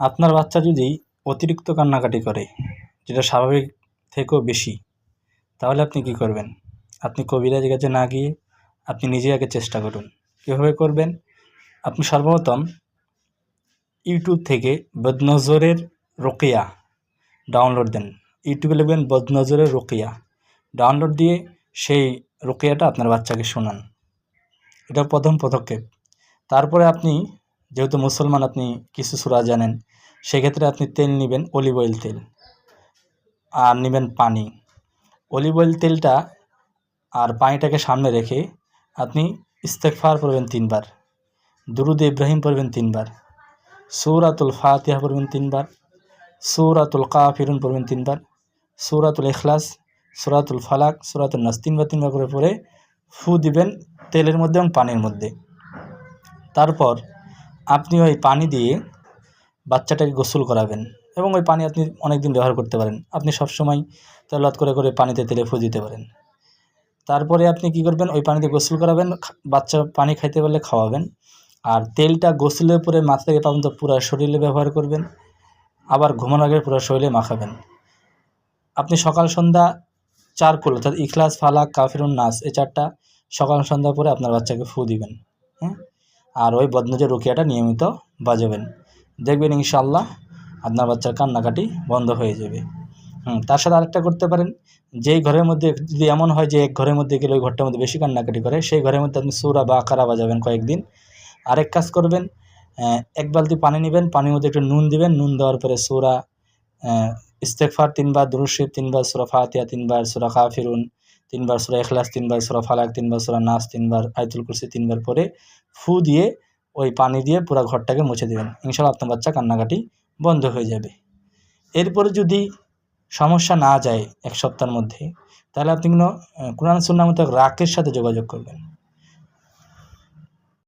আপনার বাচ্চা যদি অতিরিক্ত কান্নাকাটি করে, যেটা স্বাভাবিক থেকেও বেশি, তাহলে আপনি কী করবেন? আপনি কবিরাজের কাছে না গিয়ে আপনি নিজে আগে চেষ্টা করুন। কীভাবে করবেন? আপনি সর্বপ্রথম ইউটিউব থেকে বদনজরের রোকেয়া ডাউনলোড দেন। ইউটিউবে লিখবেন বদনজরের রোকেয়া। ডাউনলোড দিয়ে সেই রোকেয়াটা আপনার বাচ্চাকে শোনান। এটা প্রথম পদক্ষেপ। তারপরে আপনি যেহেতু মুসলমান আপনি কিছু সুরা জানেন, সেক্ষেত্রে আপনি তেল নেবেন অলিভ অয়েল তেল আর নেবেন পানি। অলিভ অয়েল তেলটা আর পানিটাকে সামনে রেখে আপনি ইস্তেকফার পড়বেন তিনবার, দুরুদ ইব্রাহিম পড়বেন তিনবার, সৌরাতুল ফাতিহা পড়বেন তিনবার, সৌরাতুল কাফিরুন পড়বেন তিনবার, সৌরাতুল ইখলাস, সুরাতুল ফালাক সুরাতুল নাস তিনবার তিনবার করে পরে ফু দিবেন তেলের মধ্যে এবং পানির মধ্যে। তারপর আপনি ওই পানি দিয়ে বাচ্চাটাকে গোসল করাবেন এবং ওই পানি আপনি অনেক দিন ব্যবহার করতে পারেন। আপনি সবসময় তেলাত করে করে পানিতে তেলে ফু দিতে পারেন। তারপরে আপনি কি করবেন, ওই পানিতে গোসল করাবেন বাচ্চা পানি খাইতে পারলে খাওয়াবেন। আর তেলটা গোসলের পরে মাথা থেকে পর্যন্ত পুরো শরীরে ব্যবহার করবেন, আবার ঘুমানোর আগে পুরো শরীরে মাখাবেন। আপনি সকাল, সন্ধ্যা চার করল অর্থাৎ ইখলাস, ফালাক, কাফিরুন, নাস, এই চারটা সকাল, সন্ধ্যা পরে আপনার বাচ্চাকে ফু দিবেন। হ্যাঁ? আর ওই বদনজর রুকিয়াটা নিয়মিত বাজাবেন। দেখবেন ইনশাল্লাহ আপনার বাচ্চার কান্নাকাটি বন্ধ হয়ে যাবে। হুম, তার সাথে আরেকটা করতে পারেন, যেই ঘরের মধ্যে যদি এমন হয় যে এক ঘরের মধ্যে গেলে ওই ঘরটার মধ্যে বেশি কান্নাকাটি করে, সেই ঘরের মধ্যে আপনি সুরা বা আকারা বাজাবেন কয়েকদিন। আরেক কাজ করবেন এক বালতি পানি নেবেন, পানির মধ্যে একটু নুন দিবেন, নুন দেওয়ার পরে সুরা ইস্তেকফার তিনবার দুরুশিব তিনবার, সুরা ফাতিয়া তিনবার, সুরা কাফিরুন তিনবার সুরা এখলাস তিনবার সুরা ফালাক, তিনবার সুরা নাস, তিনবার আয়তুল কুরসি, তিনবার পরে ফু দিয়ে ওই পানি দিয়ে পুরো ঘরটাকে মুছে দেবেন। ইনশাল্লাহ আপনার বাচ্চা কান্নাকাটি বন্ধ হয়ে যাবে। এরপরে যদি সমস্যা না যায় এক সপ্তাহের মধ্যে, তাহলে আপনি কোনো কোরআন সুন্নাহ মতো রাকের সাথে যোগাযোগ করবেন।